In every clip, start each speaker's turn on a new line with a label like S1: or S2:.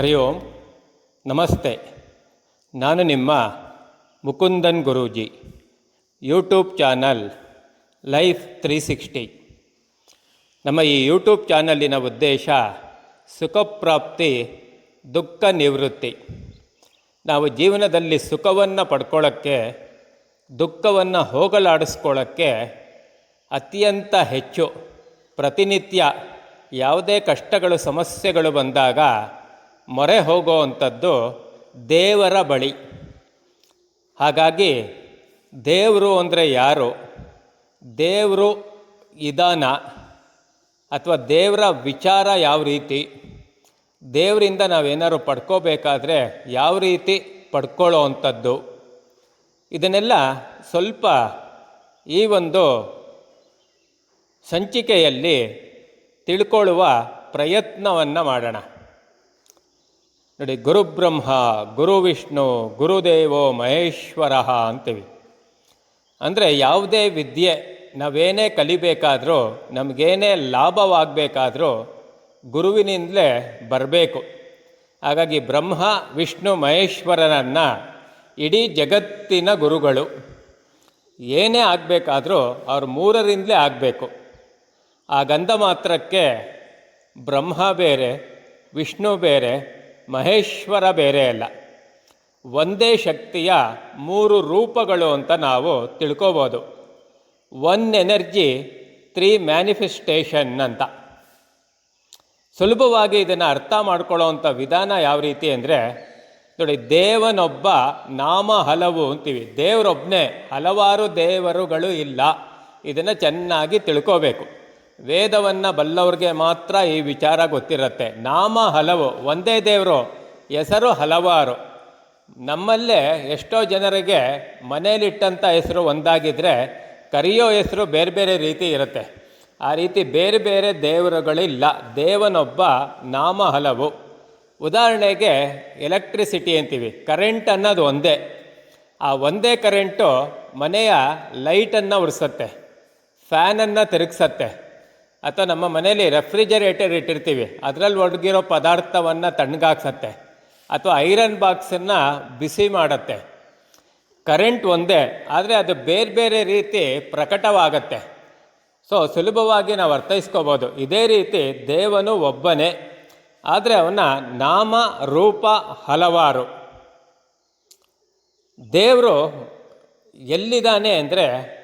S1: ಹರಿ ಓಂ ನಮಸ್ತೆ ನಾನು ನಿಮ್ಮ Mukundan Guruji YouTube channel life three sixty ನಮ್ಮ ಈ ಯೂಟ್ಯೂಬ್ ಚಾನಲಿನ ಉದ್ದೇಶ ಸುಖಪ್ರಾಪ್ತಿ, ದುಃಖ ನಿವೃತ್ತಿ. ನಾವು ಜೀವನದಲ್ಲಿ ಸುಖವನ್ನು ಪಡ್ಕೊಳ್ಳೋಕ್ಕೆ ದುಃಖವನ್ನು ಹೋಗಲಾಡಿಸ್ಕೊಳ್ಳೋಕ್ಕೆ ಅತ್ಯಂತ ಹೆಚ್ಚು ಪ್ರತಿನಿತ್ಯ ಯಾವುದೇ ಕಷ್ಟಗಳು, ಸಮಸ್ಯೆಗಳು ಬಂದಾಗ ಮೊರೆ ಹೋಗುವಂಥದ್ದು ದೇವರ ಬಳಿ. ಹಾಗಾಗಿ ದೇವರು ಅಂದರೆ ಯಾರು? ದೇವರು ಇದಾನ ಅಥವಾ ದೇವರ ವಿಚಾರ ಯಾವ ರೀತಿ? ದೇವರಿಂದ ನಾವೇನಾದ್ರು ಪಡ್ಕೋಬೇಕಾದ್ರೆ ಯಾವ ರೀತಿ ಪಡ್ಕೊಳ್ಳೋ ಅಂಥದ್ದು ಇದನ್ನೆಲ್ಲ ಸ್ವಲ್ಪ ಈ ಒಂದು ಸಂಚಿಕೆಯಲ್ಲಿ ತಿಳ್ಕೊಳ್ಳುವ ಪ್ರಯತ್ನವನ್ನು ಮಾಡೋಣ. ನೋಡಿ, ಗುರುಬ್ರಹ್ಮ ಗುರು ವಿಷ್ಣು ಗುರುದೇವೋ ಮಹೇಶ್ವರ ಅಂತೀವಿ. ಅಂದರೆ ಯಾವುದೇ ವಿದ್ಯೆ ನಾವೇನೇ ಕಲಿಬೇಕಾದರೂ, ನಮಗೇನೇ ಲಾಭವಾಗಬೇಕಾದರೂ ಗುರುವಿನಿಂದಲೇ ಬರಬೇಕು. ಹಾಗಾಗಿ ಬ್ರಹ್ಮ, ವಿಷ್ಣು, ಮಹೇಶ್ವರನನ್ನು ಇಡೀ ಜಗತ್ತಿನ ಗುರುಗಳು ಏನೇ ಆಗಬೇಕಾದರೂ ಅವ್ರ ಮೂರರಿಂದಲೇ ಆಗಬೇಕು. ಆ ಗಂಧ ಮಾತ್ರಕ್ಕೆ ಬ್ರಹ್ಮ ಬೇರೆ, ವಿಷ್ಣು ಬೇರೆ ಮಹೇಶ್ವರ ಬೇರೆ ಅಲ್ಲ. ಒಂದೇ ಶಕ್ತಿಯ ಮೂರು ರೂಪಗಳು ಅಂತ ನಾವು ತಿಳ್ಕೋಬೋದು. ಒನ್ ಎನರ್ಜಿ, ತ್ರೀ ಮ್ಯಾನಿಫೆಸ್ಟೇಷನ್ ಅಂತ. ಸುಲಭವಾಗಿ ಇದನ್ನು ಅರ್ಥ ಮಾಡ್ಕೊಳ್ಳೋವಂಥ ವಿಧಾನ ಯಾವ ರೀತಿ ಅಂದರೆ, ನೋಡಿ ದೇವನೊಬ್ಬ ನಾಮ ಹಲವು ಅಂತೀವಿ. ದೇವರೊಬ್ಬನೇ ಹಲವಾರು ದೇವರುಗಳು ಇಲ್ಲ. ಇದನ್ನು ಚೆನ್ನಾಗಿ ತಿಳ್ಕೋಬೇಕು. ವೇದವನ್ನು ಬಲ್ಲವ್ರಿಗೆ ಮಾತ್ರ ಈ ವಿಚಾರ ಗೊತ್ತಿರುತ್ತೆ. ನಾಮ ಹಲವು, ಒಂದೇ ದೇವರು, ಹೆಸರು ಹಲವಾರು. ನಮ್ಮಲ್ಲೇ ಎಷ್ಟೋ ಜನರಿಗೆ ಮನೇಲಿಟ್ಟಂಥ ಹೆಸರು ಒಂದಾಗಿದ್ದರೆ ಕರೆಯೋ ಹೆಸರು ಬೇರೆ ಬೇರೆ ರೀತಿ ಇರುತ್ತೆ. ಆ ರೀತಿ ಬೇರೆ ಬೇರೆ ದೇವರುಗಳಿಲ್ಲ. ದೇವನೊಬ್ಬ ನಾಮ ಹಲವು. ಉದಾಹರಣೆಗೆ ಎಲೆಕ್ಟ್ರಿಸಿಟಿ ಅಂತೀವಿ. ಕರೆಂಟ್ ಅನ್ನೋದು ಒಂದೇ. ಆ ಒಂದೇ ಕರೆಂಟು ಮನೆಯ ಲೈಟನ್ನು ಉರಿಸತ್ತೆ. ಫ್ಯಾನನ್ನು ತಿರುಗಿಸತ್ತೆ. ಅಥವಾ ನಮ್ಮ ಮನೆಯಲ್ಲಿ ರೆಫ್ರಿಜರೇಟರ್ ಇಟ್ಟಿರ್ತೀವಿ. ಅದರಲ್ಲಿ ಒಡಗಿರೋ ಪದಾರ್ಥವನ್ನು ತಣ್ಣಗಾಕ್ಸತ್ತೆ. ಅಥವಾ ಐರನ್ ಬಾಕ್ಸನ್ನು ಬಿಸಿ ಮಾಡುತ್ತೆ. ಕರೆಂಟ್ ಒಂದೇ, ಆದರೆ ಅದು ಬೇರೆ ಬೇರೆ ರೀತಿ ಪ್ರಕಟವಾಗತ್ತೆ. ಸೊ, ಸುಲಭವಾಗಿ ನಾವು ಅರ್ಥೈಸ್ಕೋಬೋದು. ಇದೇ ರೀತಿ ದೇವನು ಒಬ್ಬನೇ. ಆದರೆ ಅವನ ನಾಮ, ರೂಪ ಹಲವಾರು. ದೇವರು ಎಲ್ಲಿದ್ದಾನೆ ಅಂದರೆ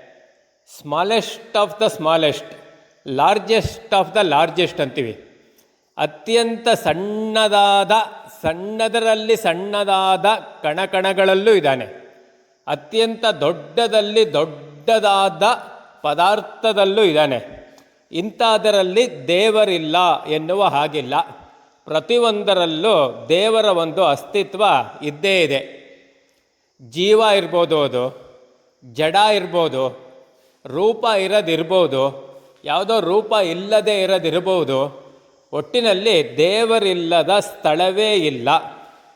S1: smallest of the smallest largest of the largest ಅಂತೀವಿ. ಅತ್ಯಂತ ಸಣ್ಣದಾದ, ಸಣ್ಣದರಲ್ಲಿ ಸಣ್ಣದಾದ ಕಣಕಣಗಳಲ್ಲೂ ಇದ್ದಾನೆ. ಅತ್ಯಂತ ದೊಡ್ಡದಲ್ಲಿ ದೊಡ್ಡದಾದ ಪದಾರ್ಥದಲ್ಲೂ ಇದ್ದಾನೆ. ಇಂಥದರಲ್ಲಿ ದೇವರಿಲ್ಲ ಎನ್ನುವ ಹಾಗಿಲ್ಲ. ಪ್ರತಿಯೊಂದರಲ್ಲೂ ದೇವರ ಒಂದು ಅಸ್ತಿತ್ವ ಇದ್ದೇ ಇದೆ. ಜೀವ ಇರ್ಬೋದು ಅದು, ಜಡ ಇರ್ಬೋದು, ರೂಪ ಇರೋದಿರ್ಬೋದು ಯಾವುದೋ ರೂಪ ಇಲ್ಲದೆ ಇರದಿರಬಹುದು. ಒಟ್ಟಿನಲ್ಲಿ ದೇವರಿಲ್ಲದ ಸ್ಥಳವೇ ಇಲ್ಲ.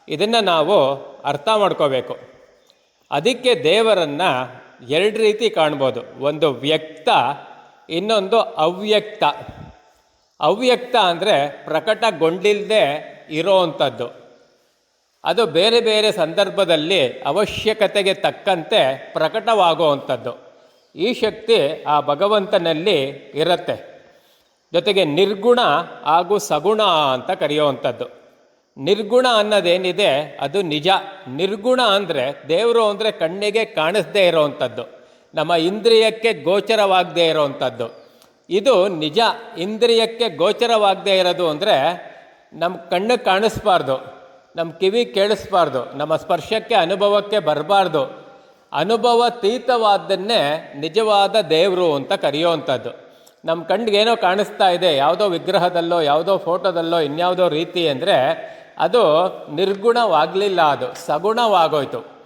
S1: ಇದನ್ನು ನಾವು ಅರ್ಥ ಮಾಡ್ಕೋಬೇಕು. ಅದಕ್ಕೆ ದೇವರನ್ನು ಎರಡು ರೀತಿ ಕಾಣ್ಬೋದು. ಒಂದು ವ್ಯಕ್ತ, ಇನ್ನೊಂದು ಅವ್ಯಕ್ತ. ಅವ್ಯಕ್ತ ಅಂದರೆ ಪ್ರಕಟಗೊಂಡಿಲ್ಲದೆ ಇರೋವಂಥದ್ದು ಅದು ಬೇರೆ ಬೇರೆ ಸಂದರ್ಭದಲ್ಲಿ ಅವಶ್ಯಕತೆಗೆ ತಕ್ಕಂತೆ ಪ್ರಕಟವಾಗುವಂಥದ್ದು ಈ ಶಕ್ತಿ ಆ ಭಗವಂತನಲ್ಲಿ ಇರುತ್ತೆ. ಜೊತೆಗೆ ನಿರ್ಗುಣ ಹಾಗೂ ಸಗುಣ ಅಂತ ಕರೆಯುವಂಥದ್ದು. ನಿರ್ಗುಣ ಅನ್ನೋದೇನಿದೆ? ಅದು ನಿಜ. ನಿರ್ಗುಣ ಅಂದರೆ ದೇವರು ಅಂದರೆ ಕಣ್ಣಿಗೆ ಕಾಣಿಸ್ದೇ ಇರೋವಂಥದ್ದು. ನಮ್ಮ ಇಂದ್ರಿಯಕ್ಕೆ ಗೋಚರವಾಗದೇ ಇರೋವಂಥದ್ದು. ಇದು ನಿಜ. ಇಂದ್ರಿಯಕ್ಕೆ ಗೋಚರವಾಗದೇ ಇರೋದು ಅಂದರೆ ನಮ್ಮ ಕಣ್ಣು ಕಾಣಿಸ್ಬಾರ್ದು. ನಮ್ಮ ಕಿವಿ ಕೇಳಿಸ್ಬಾರ್ದು. ನಮ್ಮ ಸ್ಪರ್ಶಕ್ಕೆ, ಅನುಭವಕ್ಕೆ ಬರಬಾರ್ದು. ಅನುಭವತೀತವಾದ್ದನ್ನೇ ನಿಜವಾದ ದೇವರು ಅಂತ ಕರೆಯುವಂಥದ್ದು. ನಮ್ಮ ಕಣ್ಣಿಗೇನೋ ಕಾಣಿಸ್ತಾ ಇದೆ, ಯಾವುದೋ ವಿಗ್ರಹದಲ್ಲೋ, ಯಾವುದೋ ಫೋಟೋದಲ್ಲೋ, ಇನ್ಯಾವುದೋ ರೀತಿ ಅಂದರೆ ಅದು ನಿರ್ಗುಣವಾಗಲಿಲ್ಲ ಅದು, ಸಗುಣವಾಗೋಯ್ತು.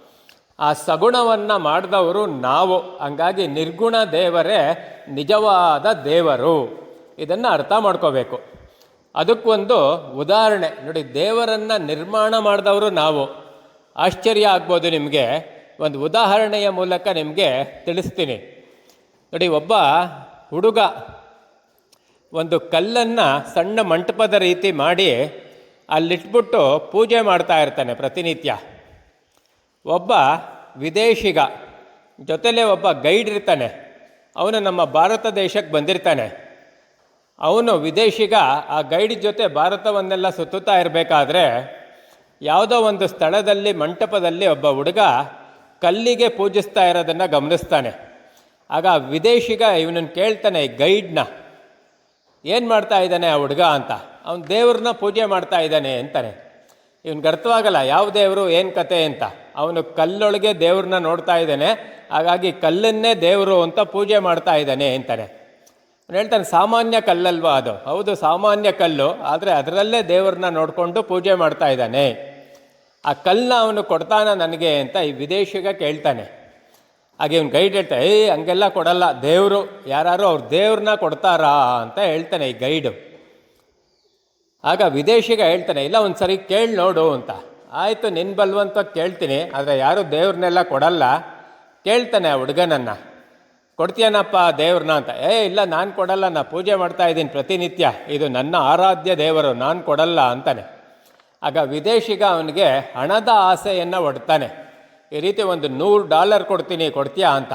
S1: ಆ ಸಗುಣವನ್ನು ಮಾಡಿದವರು ನಾವು, ಹಂಗಾಗಿ ನಿರ್ಗುಣ ದೇವರೇ ನಿಜವಾದ ದೇವರು. ಇದನ್ನು ಅರ್ಥ ಮಾಡ್ಕೋಬೇಕು. ಅದಕ್ಕೊಂದು ಉದಾಹರಣೆ, ನೋಡಿ ದೇವರನ್ನು ನಿರ್ಮಾಣ ಮಾಡಿದವರು ನಾವು. ಆಶ್ಚರ್ಯ ಆಗ್ಬೋದು ನಿಮಗೆ. ಒಂದು ಉದಾಹರಣೆಯ ಮೂಲಕ ನಿಮಗೆ ತಿಳಿಸ್ತೀನಿ. ನೋಡಿ, ಒಬ್ಬ ಹುಡುಗ ಒಂದು ಕಲ್ಲನ್ನು ಸಣ್ಣ ಮಂಟಪದ ರೀತಿ ಮಾಡಿ ಅಲ್ಲಿಟ್ಬಿಟ್ಟು ಪೂಜೆ ಮಾಡ್ತಾ ಇರ್ತಾನೆ ಪ್ರತಿನಿತ್ಯ. ಒಬ್ಬ ವಿದೇಶಿಗ ಜೊತೆಲೇ ಒಬ್ಬ ಗೈಡ್ ಇರ್ತಾನೆ. ಅವನು ನಮ್ಮ ಭಾರತ ದೇಶಕ್ಕೆ ಬಂದಿರ್ತಾನೆ. ಅವನು ವಿದೇಶಿಗ ಆ ಗೈಡ್ ಜೊತೆ ಭಾರತವನ್ನೆಲ್ಲ ಸುತ್ತುತ್ತಾ ಇರಬೇಕಾದ್ರೆ, ಯಾವುದೋ ಒಂದು ಸ್ಥಳದಲ್ಲಿ, ಮಂಟಪದಲ್ಲಿ ಒಬ್ಬ ಹುಡುಗ ಕಲ್ಲಿಗೆ ಪೂಜಿಸ್ತಾ ಇರೋದನ್ನು ಗಮನಿಸ್ತಾನೆ. ಆಗ ವಿದೇಶಿಗ ಇವನನ್ನು ಕೇಳ್ತಾನೆ ಗೈಡ್ನ ಏನು ಮಾಡ್ತಾ ಇದ್ದಾನೆ ಆ ಹುಡುಗ ಅಂತ? ಅವನು ದೇವ್ರನ್ನ ಪೂಜೆ ಮಾಡ್ತಾ ಇದ್ದಾನೆ, ಅಂತಾನೆ. ಇವ್ನಿಗೆ ಅರ್ಥವಾಗಲ್ಲ ಯಾವ ದೇವರು, ಏನು ಕತೆ ಅಂತ. ಅವನು ಕಲ್ಲೊಳಗೆ ದೇವ್ರನ್ನ ನೋಡ್ತಾ ಇದ್ದಾನೆ, ಹಾಗಾಗಿ ಕಲ್ಲನ್ನೇ ದೇವರು ಅಂತ ಪೂಜೆ ಮಾಡ್ತಾ ಇದ್ದಾನೆ, ಅಂತಾನೆ. ಅವನು ಹೇಳ್ತಾನೆ, ಸಾಮಾನ್ಯ ಕಲ್ಲಲ್ವಾ ಅದು? ಹೌದು, ಸಾಮಾನ್ಯ ಕಲ್ಲು, ಆದರೆ ಅದರಲ್ಲೇ ದೇವ್ರನ್ನ ನೋಡಿಕೊಂಡು ಪೂಜೆ ಮಾಡ್ತಾ ಇದ್ದಾನೆ. ಆ ಕಲ್ಲನ್ನ ಅವನು ಕೊಡ್ತಾನ ನನಗೆ ಅಂತ ಈ ವಿದೇಶಿಗ ಕೇಳ್ತಾನೆ. ಹಾಗೆ ಇವ್ನು ಗೈಡ್ ಹೇಳ್ತಾ ಏಯ್ ಹಂಗೆಲ್ಲ ಕೊಡಲ್ಲ, ದೇವರು ಯಾರು ಅವ್ರ ದೇವ್ರನ್ನ ಕೊಡ್ತಾರಾ? ಅಂತ ಹೇಳ್ತಾನೆ ಈ ಗೈಡು ಆಗ ವಿದೇಶಿಗ ಹೇಳ್ತಾನೆ, ಇಲ್ಲ ಒಂದು ಸರಿ ಕೇಳಿ ನೋಡು ಅಂತ. ಆಯಿತು ನಿನ್ನ ಬಲ್ವಂತ ಕೇಳ್ತೀನಿ, ಆದರೆ ಯಾರು ದೇವ್ರನ್ನೆಲ್ಲ ಕೊಡಲ್ಲ. ಕೇಳ್ತಾನೆ ಆ ಹುಡುಗನನ್ನು, ಕೊಡ್ತೀಯನಪ್ಪ ದೇವ್ರನ್ನ ಅಂತ. ಏ, ಇಲ್ಲ, ನಾನು ಕೊಡಲ್ಲ ನಾನು ಪೂಜೆ ಮಾಡ್ತಾ ಇದ್ದೀನಿ ಪ್ರತಿನಿತ್ಯ, ಇದು ನನ್ನ ಆರಾಧ್ಯ ದೇವರು, ನಾನು ಕೊಡಲ್ಲ, ಅಂತಾನೆ. ಆಗ ವಿದೇಶಿಗ ಅವನಿಗೆ ಹಣದ ಆಸೆಯನ್ನು ಒಡ್ತಾನೆ. ಈ ರೀತಿ ಒಂದು ನೂರು ಡಾಲರ್ ಕೊಡ್ತೀನಿ, ಕೊಡ್ತೀಯಾ ಅಂತ.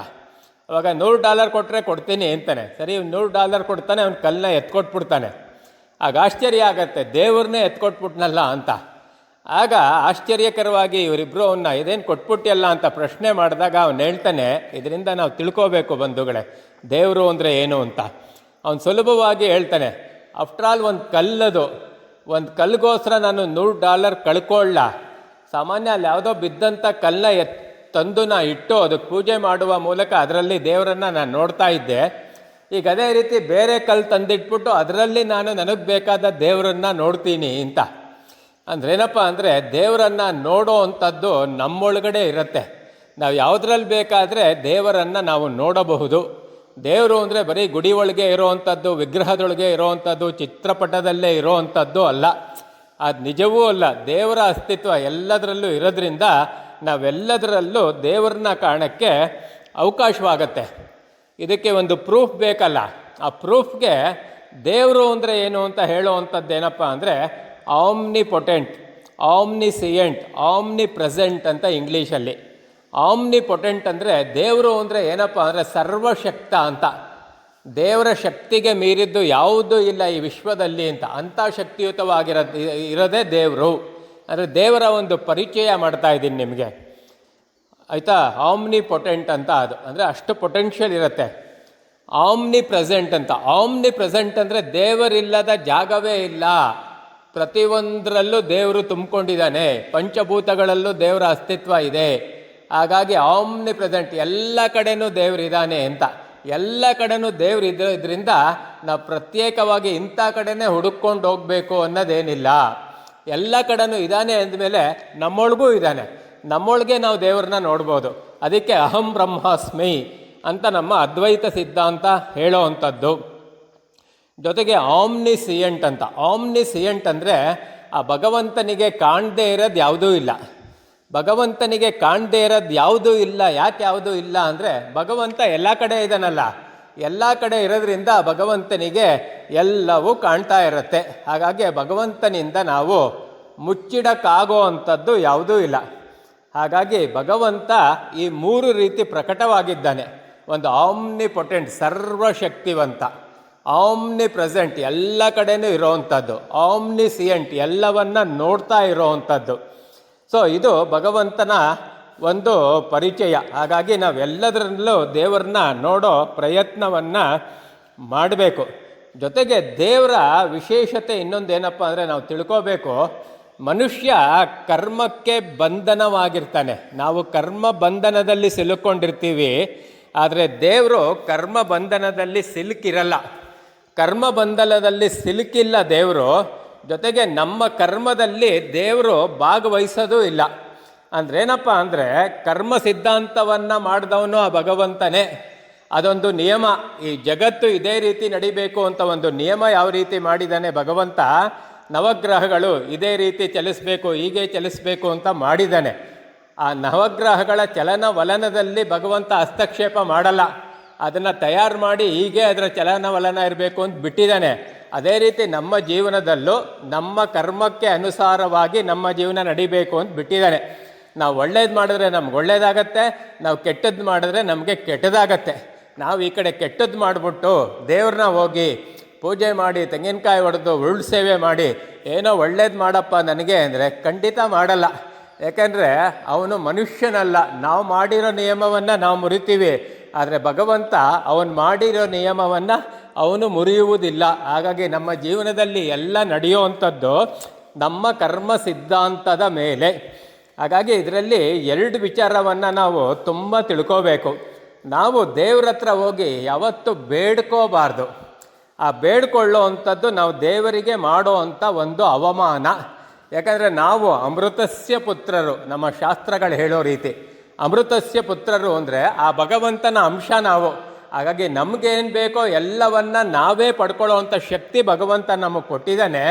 S1: ಅವಾಗ ನೂರು ಡಾಲರ್ ಕೊಟ್ಟರೆ ಕೊಡ್ತೀನಿ ಅಂತಾನೆ. ಸರಿ, ನೂರು ಡಾಲರ್ ಕೊಡ್ತಾನೆ, ಅವ್ನು ಕಲ್ಲನ್ನ ಎತ್ಕೊಟ್ಬಿಡ್ತಾನೆ. ಆಗ ಆಶ್ಚರ್ಯ ಆಗತ್ತೆ, ದೇವ್ರನ್ನೇ ಎತ್ಕೊಟ್ಬಿಟ್ನಲ್ಲ ಅಂತ. ಆಗ ಆಶ್ಚರ್ಯಕರವಾಗಿ ಇವರಿಬ್ಬರು ಅವನ್ನ ಇದೇನು ಕೊಟ್ಬಿಟ್ಟಿಯಲ್ಲ ಅಂತ ಪ್ರಶ್ನೆ ಮಾಡಿದಾಗ ಅವನು ಹೇಳ್ತಾನೆ, ಇದರಿಂದ ನಾವು ತಿಳ್ಕೋಬೇಕು ಬಂಧುಗಳೇ, ದೇವರು ಅಂದರೆ ಏನು? ಅಂತ. ಅವನು ಸುಲಭವಾಗಿ ಹೇಳ್ತಾನೆ, ಆಫ್ಟರ್ ಆಲ್ ಒಂದು ಕಲ್ಲದು ಒಂದು ಕಲ್ಲಿಗೋಸ್ಕರ ನಾನು ನೂರು ಡಾಲರ್ ಕಳ್ಕೊಳ್ಳ. ಸಾಮಾನ್ಯ ಅಲ್ಲಿ ಯಾವುದೋ ಬಿದ್ದಂಥ ಕಲ್ಲನ್ನ ಎತ್, ತಂದು ನಾ ಇಟ್ಟು ಅದಕ್ಕೆ ಪೂಜೆ ಮಾಡುವ ಮೂಲಕ ಅದರಲ್ಲಿ ದೇವರನ್ನು ನಾನು ನೋಡ್ತಾ ಇದ್ದೆ. ಈಗ ಅದೇ ರೀತಿ ಬೇರೆ ಕಲ್ಲು ತಂದಿಟ್ಬಿಟ್ಟು ಅದರಲ್ಲಿ ನಾನು ನನಗೆ ಬೇಕಾದ ದೇವರನ್ನ ನೋಡ್ತೀನಿ ಅಂತ. ಅಂದ್ರೇನಪ್ಪ ಅಂದರೆ ದೇವರನ್ನು ನೋಡೋ ಅಂಥದ್ದು ನಮ್ಮೊಳಗಡೆ ಇರುತ್ತೆ. ನಾವು ಯಾವುದ್ರಲ್ಲಿ ಬೇಕಾದರೆ ದೇವರನ್ನು ನಾವು ನೋಡಬಹುದು. ದೇವರು ಅಂದರೆ ಬರೀ ಗುಡಿ ಒಳಗೆ ಇರೋವಂಥದ್ದು ವಿಗ್ರಹದೊಳಗೆ ಇರೋವಂಥದ್ದು ಚಿತ್ರಪಟದಲ್ಲೇ ಇರೋವಂಥದ್ದು ಅಲ್ಲ. ಅದು ನಿಜವೂ ಅಲ್ಲ. ದೇವರ ಅಸ್ತಿತ್ವ ಎಲ್ಲದರಲ್ಲೂ ಇರೋದ್ರಿಂದ ನಾವೆಲ್ಲದರಲ್ಲೂ ದೇವರನ್ನ ಕಾಣಕ್ಕೆ ಅವಕಾಶವಾಗತ್ತೆ. ಇದಕ್ಕೆ ಒಂದು ಪ್ರೂಫ್ ಬೇಕಲ್ಲ. ಆ ಪ್ರೂಫ್ಗೆ ದೇವರು ಅಂದರೆ ಏನು ಅಂತ ಹೇಳುವಂಥದ್ದು ಏನಪ್ಪ ಅಂದರೆ omnipotent omniscient omnipresent ಅಂತ ಇಂಗ್ಲೀಷಲ್ಲಿ. ಆಮ್ನಿ ಪೊಟೆಂಟ್ ಅಂದರೆ ದೇವರು ಅಂದರೆ ಏನಪ್ಪ ಅಂದರೆ ಸರ್ವಶಕ್ತ ಅಂತ. ದೇವರ ಶಕ್ತಿಗೆ ಮೀರಿದ್ದು ಯಾವುದೂ ಇಲ್ಲ ಈ ವಿಶ್ವದಲ್ಲಿ ಅಂತ. ಅಂಥ ಶಕ್ತಿಯುತವಾಗಿರೋ ಇರೋದೇ ದೇವರು. ಅಂದರೆ ದೇವರ ಒಂದು ಪರಿಚಯ ಮಾಡ್ತಾ ಇದ್ದೀನಿ ನಿಮಗೆ. ಆಯಿತಾ? ಆಮ್ನಿ ಪೊಟೆಂಟ್ ಅಂತ ಅದು. ಅಂದರೆ ಅಷ್ಟು ಪೊಟೆನ್ಷಿಯಲ್ ಇರುತ್ತೆ. ಆಮ್ನಿ ಪ್ರೆಸೆಂಟ್ ಅಂತ. ಆಮ್ನಿ ಪ್ರೆಸೆಂಟ್ ಅಂದರೆ ದೇವರಿಲ್ಲದ ಜಾಗವೇ ಇಲ್ಲ. ಪ್ರತಿಯೊಂದರಲ್ಲೂ ದೇವರು ತುಂಬಿಕೊಂಡಿದ್ದಾನೆ. ಪಂಚಭೂತಗಳಲ್ಲೂ ದೇವರ ಅಸ್ತಿತ್ವ ಇದೆ. ಹಾಗಾಗಿ ಆಮ್ನಿ ಪ್ರೆಸೆಂಟ್ ಎಲ್ಲ ಕಡೆನೂ ದೇವರಿದ್ದಾನೆ ಅಂತ. ಎಲ್ಲ ಕಡೆನೂ ದೇವ್ರು ಇದ್ರ ಇದರಿಂದ ನಾವು ಪ್ರತ್ಯೇಕವಾಗಿ ಇಂಥ ಕಡೆನೇ ಹುಡುಕೊಂಡು ಹೋಗಬೇಕು ಅನ್ನೋದೇನಿಲ್ಲ. ಎಲ್ಲ ಕಡೆನೂ ಇದ್ದಾನೆ ಅಂದಮೇಲೆ ನಮ್ಮೊಳಗೂ ಇದ್ದಾನೆ ನಮ್ಮೊಳಗೆ ನಾವು ದೇವ್ರನ್ನ ನೋಡ್ಬೋದು. ಅದಕ್ಕೆ ಅಹಂ ಬ್ರಹ್ಮಾಸ್ಮಿ ಅಂತ ನಮ್ಮ ಅದ್ವೈತ ಸಿದ್ಧಾಂತ ಹೇಳೋ ಅಂಥದ್ದು ಜೊತೆಗೆ ಆಮ್ನಿ ಸಿಯಂಟ್ ಅಂತ. ಆಮ್ನಿ ಸಿಯಂಟ್ ಅಂದರೆ ಆ ಭಗವಂತನಿಗೆ ಕಾಣದೇ ಇರೋದು ಯಾವುದೂ ಇಲ್ಲ. ಭಗವಂತನಿಗೆ ಕಾಣದೇ ಇರೋದು ಯಾವುದೂ ಇಲ್ಲ, ಯಾಕೆ ಯಾವುದೂ ಇಲ್ಲ ಅಂದರೆ ಭಗವಂತ ಎಲ್ಲ ಕಡೆ ಇದ್ದಾನಲ್ಲ ಎಲ್ಲ ಕಡೆ ಇರೋದ್ರಿಂದ ಭಗವಂತನಿಗೆ ಎಲ್ಲವೂ ಕಾಣ್ತಾ ಇರುತ್ತೆ. ಹಾಗಾಗಿ ಭಗವಂತನಿಂದ ನಾವು ಮುಚ್ಚಿಡಕ್ಕಾಗೋ ಅಂಥದ್ದು ಯಾವುದೂ ಇಲ್ಲ. ಹಾಗಾಗಿ ಭಗವಂತ ಈ ಮೂರು ರೀತಿ ಪ್ರಕಟವಾಗಿದ್ದಾನೆ. ಒಂದು ಆಮ್ನಿ ಪೊಟೆಂಟ್ ಸರ್ವಶಕ್ತಿವಂತ ಆಮ್ನಿ ಪ್ರೆಸೆಂಟ್ ಎಲ್ಲ ಕಡೆಯೂ ಇರೋವಂಥದ್ದು ಆಮ್ನಿ ಸಿಯೆಂಟ್ ಎಲ್ಲವನ್ನ ನೋಡ್ತಾ ಇರೋವಂಥದ್ದು ಸೊ ಇದು ಭಗವಂತನ ಒಂದು ಪರಿಚಯ. ಹಾಗಾಗಿ ನಾವೆಲ್ಲದರಲ್ಲೂ ದೇವರನ್ನ ನೋಡೋ ಪ್ರಯತ್ನವನ್ನು ಮಾಡಬೇಕು. ಜೊತೆಗೆ ದೇವರ ವಿಶೇಷತೆ ಇನ್ನೊಂದೇನಪ್ಪ ಅಂದರೆ ನಾವು ತಿಳ್ಕೋಬೇಕು, ಮನುಷ್ಯ ಕರ್ಮಕ್ಕೆ ಬಂಧನವಾಗಿರ್ತಾನೆ. ನಾವು ಕರ್ಮ ಬಂಧನದಲ್ಲಿ ಸಿಲುಕೊಂಡಿರ್ತೀವಿ, ಆದರೆ ದೇವರು ಕರ್ಮ ಬಂಧನದಲ್ಲಿ ಸಿಲುಕಿರಲ್ಲ. ಕರ್ಮ ಬಂಧನದಲ್ಲಿ ಸಿಲುಕಿಲ್ಲ ದೇವರು ಜೊತೆಗೆ ನಮ್ಮ ಕರ್ಮದಲ್ಲಿ ದೇವರು ಭಾಗವಹಿಸೋದೂ ಇಲ್ಲ. ಅಂದ್ರೇನಪ್ಪ ಅಂದರೆ ಕರ್ಮ ಸಿದ್ಧಾಂತವನ್ನು ಮಾಡಿದವನು ಆ ಭಗವಂತನೇ. ಅದೊಂದು ನಿಯಮ. ಈ ಜಗತ್ತು ಇದೇ ರೀತಿ ನಡಿಬೇಕು ಅಂತ ಒಂದು ನಿಯಮ ಯಾವ ರೀತಿ ಮಾಡಿದ್ದಾನೆ ಭಗವಂತ? ನವಗ್ರಹಗಳು ಇದೇ ರೀತಿ ಚಲಿಸಬೇಕು, ಹೀಗೆ ಚಲಿಸಬೇಕು ಅಂತ ಮಾಡಿದ್ದಾನೆ. ಆ ನವಗ್ರಹಗಳ ಚಲನವಲನದಲ್ಲಿ ಭಗವಂತ ಹಸ್ತಕ್ಷೇಪ ಮಾಡಲ್ಲ. ಅದನ್ನು ತಯಾರು ಮಾಡಿ ಹೀಗೆ ಅದರ ಚಲನವಲನ ಇರಬೇಕು ಅಂತ ಬಿಟ್ಟಿದ್ದಾನೆ. ಅದೇ ರೀತಿ ನಮ್ಮ ಜೀವನದಲ್ಲೂ ನಮ್ಮ ಕರ್ಮಕ್ಕೆ ಅನುಸಾರವಾಗಿ ನಮ್ಮ ಜೀವನ ನಡಿಬೇಕು ಅಂತ ಬಿಟ್ಟಿದ್ದಾನೆ. ನಾವು ಒಳ್ಳೇದು ಮಾಡಿದ್ರೆ ನಮ್ಗೆ ಒಳ್ಳೇದಾಗತ್ತೆ, ನಾವು ಕೆಟ್ಟದ್ದು ಮಾಡಿದ್ರೆ ನಮಗೆ ಕೆಟ್ಟದಾಗತ್ತೆ. ನಾವು ಈ ಕಡೆ ಕೆಟ್ಟದ್ದು ಮಾಡಿಬಿಟ್ಟು ದೇವ್ರನ್ನ ಹೋಗಿ ಪೂಜೆ ಮಾಡಿ, ತೆಂಗಿನಕಾಯಿ ಹೊಡೆದು ಉರುಳು ಸೇವೆ ಮಾಡಿ, ಏನೋ ಒಳ್ಳೇದು ಮಾಡಪ್ಪ ನನಗೆ ಅಂದರೆ ಖಂಡಿತ ಮಾಡಲ್ಲ. ಯಾಕೆಂದರೆ ಅವನು ಮನುಷ್ಯನಲ್ಲ, ನಾವು ಮಾಡಿರೋ ನಿಯಮವನ್ನು ನಾವು ಮುರಿತೀವಿ. ಆದರೆ ಭಗವಂತ ಅವನು ಮಾಡಿರೋ ನಿಯಮವನ್ನು ಅವನು ಮುರಿಯುವುದಿಲ್ಲ. ಹಾಗಾಗಿ ನಮ್ಮ ಜೀವನದಲ್ಲಿ ಎಲ್ಲ ನಡೆಯುವಂಥದ್ದು ನಮ್ಮ ಕರ್ಮ ಸಿದ್ಧಾಂತದ ಮೇಲೆ. ಹಾಗಾಗಿ ಇದರಲ್ಲಿ ಎರಡು ವಿಚಾರವನ್ನು ನಾವು ತುಂಬ ತಿಳ್ಕೋಬೇಕು. ನಾವು ದೇವ್ರ ಹತ್ರ ಹೋಗಿ ಯಾವತ್ತು ಬೇಡ್ಕೋಬಾರ್ದು. ಆ ಬೇಡ್ಕೊಳ್ಳೋ ಅಂಥದ್ದು ನಾವು ದೇವರಿಗೆ ಮಾಡೋ ಅಂಥ ಒಂದು ಅವಮಾನ. ಯಾಕಂದರೆ ನಾವು ಅಮೃತಸ್ಯ ಪುತ್ರರು, ನಮ್ಮ ಶಾಸ್ತ್ರಗಳು ಹೇಳೋ ರೀತಿ. ಅಮೃತಸ್ಯ ಪುತ್ರರು ಅಂದರೆ ಆ ಭಗವಂತನ ಅಂಶ ನಾವು. ಹಾಗಾಗಿ ನಮಗೇನು ಬೇಕೋ ಎಲ್ಲವನ್ನ ನಾವೇ ಪಡ್ಕೊಳ್ಳೋ ಅಂಥ ಶಕ್ತಿ ಭಗವಂತ ನಮಗೆ ಕೊಟ್ಟಿದ್ದಾನೆ.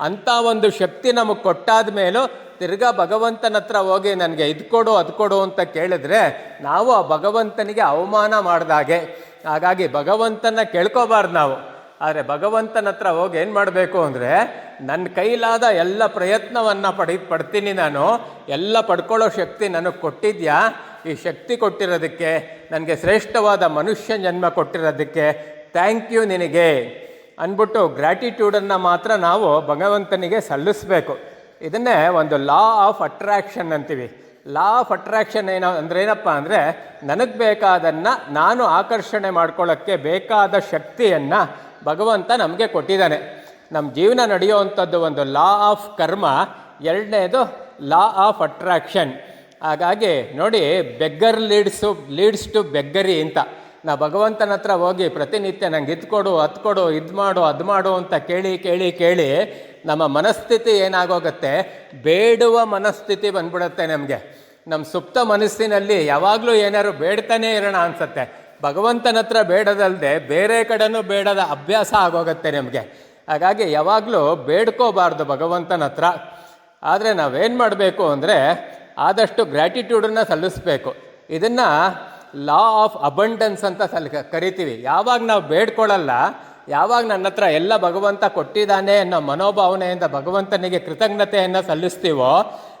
S1: ಅಂಥ ಒಂದು ಶಕ್ತಿ ನಮಗೆ ಕೊಟ್ಟಾದ ಮೇಲೂ ತಿರ್ಗಾ ಭಗವಂತನ ಹತ್ರ ಹೋಗಿ ನನಗೆ ಇದು ಕೊಡು, ಅದು ಕೊಡು ಅಂತ ಕೇಳಿದ್ರೆ ನಾವು ಆ ಭಗವಂತನಿಗೆ ಅವಮಾನ ಮಾಡಿದಾಗೆ ಹಾಗಾಗಿ ಭಗವಂತನ ಕೇಳ್ಕೋಬಾರ್ದು ನಾವು. ಆದರೆ ಭಗವಂತನ ಹತ್ರ ಹೋಗಿ ಏನು ಮಾಡಬೇಕು ಅಂದರೆ ನನ್ನ ಕೈಲಾದ ಎಲ್ಲ ಪ್ರಯತ್ನವನ್ನು ಪಡಿ, ಪಡ್ತೀನಿ ನಾನು. ಎಲ್ಲ ಪಡ್ಕೊಳ್ಳೋ ಶಕ್ತಿ ನನಗೆ ಕೊಟ್ಟಿದ್ಯಾ? ಈ ಶಕ್ತಿ ಕೊಟ್ಟಿರೋದಕ್ಕೆ, ನನಗೆ ಶ್ರೇಷ್ಠವಾದ ಮನುಷ್ಯ ಜನ್ಮ ಕೊಟ್ಟಿರೋದಕ್ಕೆ ಥ್ಯಾಂಕ್ ಯು ನಿನಗೆ. ಅಂದ್ಬಿಟ್ಟು ಗ್ರ್ಯಾಟಿಟ್ಯೂಡನ್ನು ಮಾತ್ರ ನಾವು ಭಗವಂತನಿಗೆ ಸಲ್ಲಿಸಬೇಕು. ಇದನ್ನೇ ಒಂದು ಲಾ ಆಫ್ ಅಟ್ರಾಕ್ಷನ್ ಅಂತೀವಿ. ಲಾ ಆಫ್ ಅಟ್ರಾಕ್ಷನ್ ಏನೋ ಅಂದ್ರೆ ಏನಪ್ಪ ಅಂದರೆ, ನನಗೆ ಬೇಕಾದನ್ನು ನಾನು ಆಕರ್ಷಣೆ ಮಾಡ್ಕೊಳ್ಳೋಕ್ಕೆ ಬೇಕಾದ ಶಕ್ತಿಯನ್ನು ಭಗವಂತ ನಮಗೆ ಕೊಟ್ಟಿದ್ದಾನೆ. ನಮ್ಮ ಜೀವನ ನಡೆಯುವಂಥದ್ದು ಒಂದು ಲಾ ಆಫ್ ಕರ್ಮ ಎರಡನೇದು ಲಾ ಆಫ್ ಅಟ್ರಾಕ್ಷನ್ ಹಾಗಾಗಿ ನೋಡಿ beggar leads leads to beggary ಅಂತ. ನಾ ಭಗವಂತನ ಹತ್ರ ಹೋಗಿ ಪ್ರತಿನಿತ್ಯ ನಂಗೆ ಇದ್ಕೊಡು ಕೊಡು, ಅದು ಕೊಡು, ಇದು ಮಾಡು, ಅದು ಮಾಡು ಅಂತ ಕೇಳಿ ಕೇಳಿ ಕೇಳಿ ನಮ್ಮ ಮನಸ್ಥಿತಿ ಏನಾಗೋಗುತ್ತೆ? ಬೇಡುವ ಮನಸ್ಥಿತಿ ಬಂದ್ಬಿಡುತ್ತೆ ನಮಗೆ. ನಮ್ಮ ಸುಪ್ತ ಮನಸ್ಸಿನಲ್ಲಿ ಯಾವಾಗಲೂ ಏನಾದ್ರು ಬೇಡ್ತಾನೇ ಇರೋಣ ಅನ್ಸುತ್ತೆ. ಭಗವಂತನ ಹತ್ರ ಬೇಡದಲ್ಲದೆ ಬೇರೆ ಕಡೆನೂ ಬೇಡದ ಅಭ್ಯಾಸ ಆಗೋಗುತ್ತೆ ನಮಗೆ. ಹಾಗಾಗಿ ಯಾವಾಗಲೂ ಬೇಡ್ಕೋಬಾರ್ದು ಭಗವಂತನ ಹತ್ರ. ಆದರೆ ನಾವೇನು ಮಾಡಬೇಕು ಅಂದರೆ ಆದಷ್ಟು ಗ್ರ್ಯಾಟಿಟ್ಯೂಡನ್ನು ಸಲ್ಲಿಸಬೇಕು. ಇದನ್ನು ಲಾ ಆಫ್ ಅಬಂಡೆನ್ಸ್ ಅಂತ ಸಲ್, ಕರಿತೀವಿ. ಯಾವಾಗ ನಾವು ಬೇಡ್ಕೊಳ್ಳಲ್ಲ ಯಾವಾಗ ನನ್ನ ಹತ್ರ ಎಲ್ಲ ಭಗವಂತ ಕೊಟ್ಟಿದ್ದಾನೆ ಅನ್ನೋ ಮನೋಭಾವನೆಯಿಂದ ಭಗವಂತನಿಗೆ ಕೃತಜ್ಞತೆಯನ್ನು ಸಲ್ಲಿಸ್ತೀವೋ,